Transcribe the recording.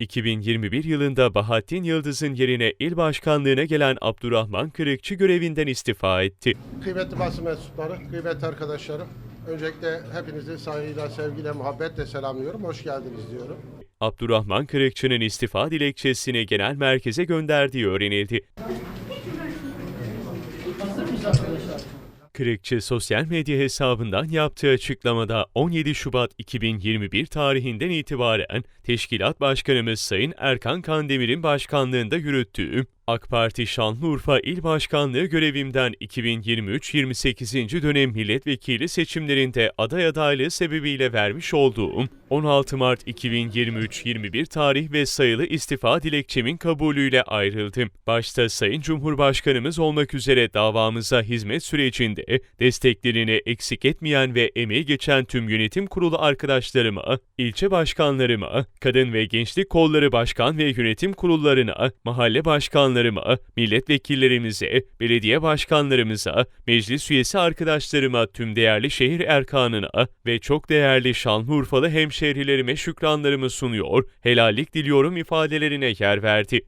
2021 yılında Bahattin Yıldız'ın yerine il başkanlığına gelen Abdurrahman Kırıkçı görevinden istifa etti. Kıymetli basın mensupları, kıymetli arkadaşlarım. Öncelikle hepinizi saygıyla, sevgiyle, muhabbetle selamlıyorum. Hoş geldiniz diyorum. Abdurrahman Kırıkçı'nın istifa dilekçesini genel merkeze gönderdiği öğrenildi. Kırıkçı sosyal medya hesabından yaptığı açıklamada 17 Şubat 2021 tarihinden itibaren Teşkilat Başkanımız Sayın Erkan Kandemir'in başkanlığında yürüttüğüm AK Parti Şanlıurfa İl Başkanlığı görevimden 2023-28. dönem milletvekili seçimlerinde aday adaylığı sebebiyle vermiş olduğum 16 Mart 2023-21 tarih ve sayılı istifa dilekçemin kabulüyle ayrıldım. Başta Sayın Cumhurbaşkanımız olmak üzere davamıza hizmet sürecinde desteklerini eksik etmeyen ve emeği geçen tüm yönetim kurulu arkadaşlarıma, ilçe başkanlarıma, kadın ve gençlik kolları başkan ve yönetim kurullarına, mahalle başkanlarıma, milletvekillerimize, belediye başkanlarımıza, meclis üyesi arkadaşlarıma, tüm değerli şehir erkanına ve çok değerli Şanlıurfalı hemşehrilerime şükranlarımı sunuyor, helallik diliyorum ifadelerine yer verdi.